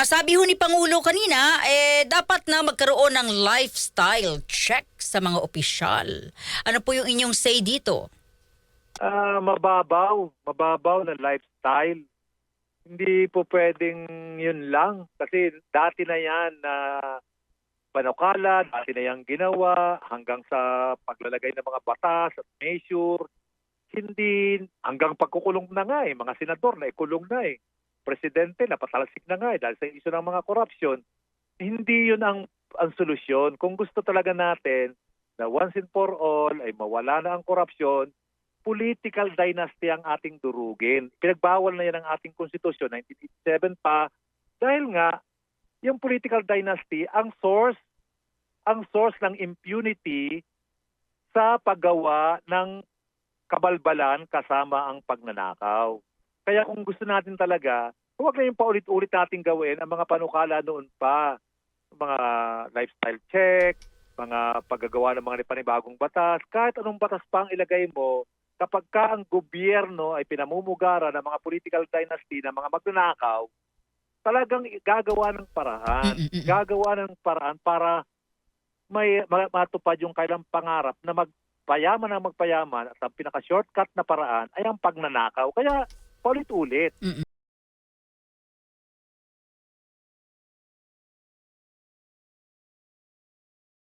Ah, sabi ho ni Pangulo kanina, eh, dapat na magkaroon ng lifestyle check sa mga opisyal. Ano po yung inyong say dito? Ah, mababaw, mababaw na lifestyle. Hindi po pwedeng yun lang kasi dati na yan na panukala, dati na yan ginawa hanggang sa paglalagay ng mga batas at measure. Hindi hanggang pagkukulong na nga eh, mga senador na ikulong na eh. Presidente na patalasik na nga eh dahil sa iso ng mga korupsyon. Hindi yun ang ang solusyon. Kung gusto talaga natin na once and for all ay mawala na ang korupsyon, political dynasty ang ating durugin. Pinagbawal na yan ang ating konstitusyon, 1987 pa, dahil nga, yung political dynasty, ang source, ang source ng impunity sa paggawa ng kabalbalan kasama ang pagnanakaw. Kaya kung gusto natin talaga, huwag na yung paulit-ulit natin gawin ang mga panukala noon pa. Mga lifestyle check, mga paggagawa ng mga panibagong batas, kahit anong batas pa ang ilagay mo, kapag ka ang gobyerno ay pinamumugara ng mga political dynasty, ng mga magnanakaw, talagang gagawa ng paraan. Mm-mm-mm. Gagawa ng paraan para may ma- matupad yung kailang pangarap na magpayaman ang magpayaman at ang pinaka-shortcut na paraan ay ang pagnanakaw. Kaya paulit-ulit.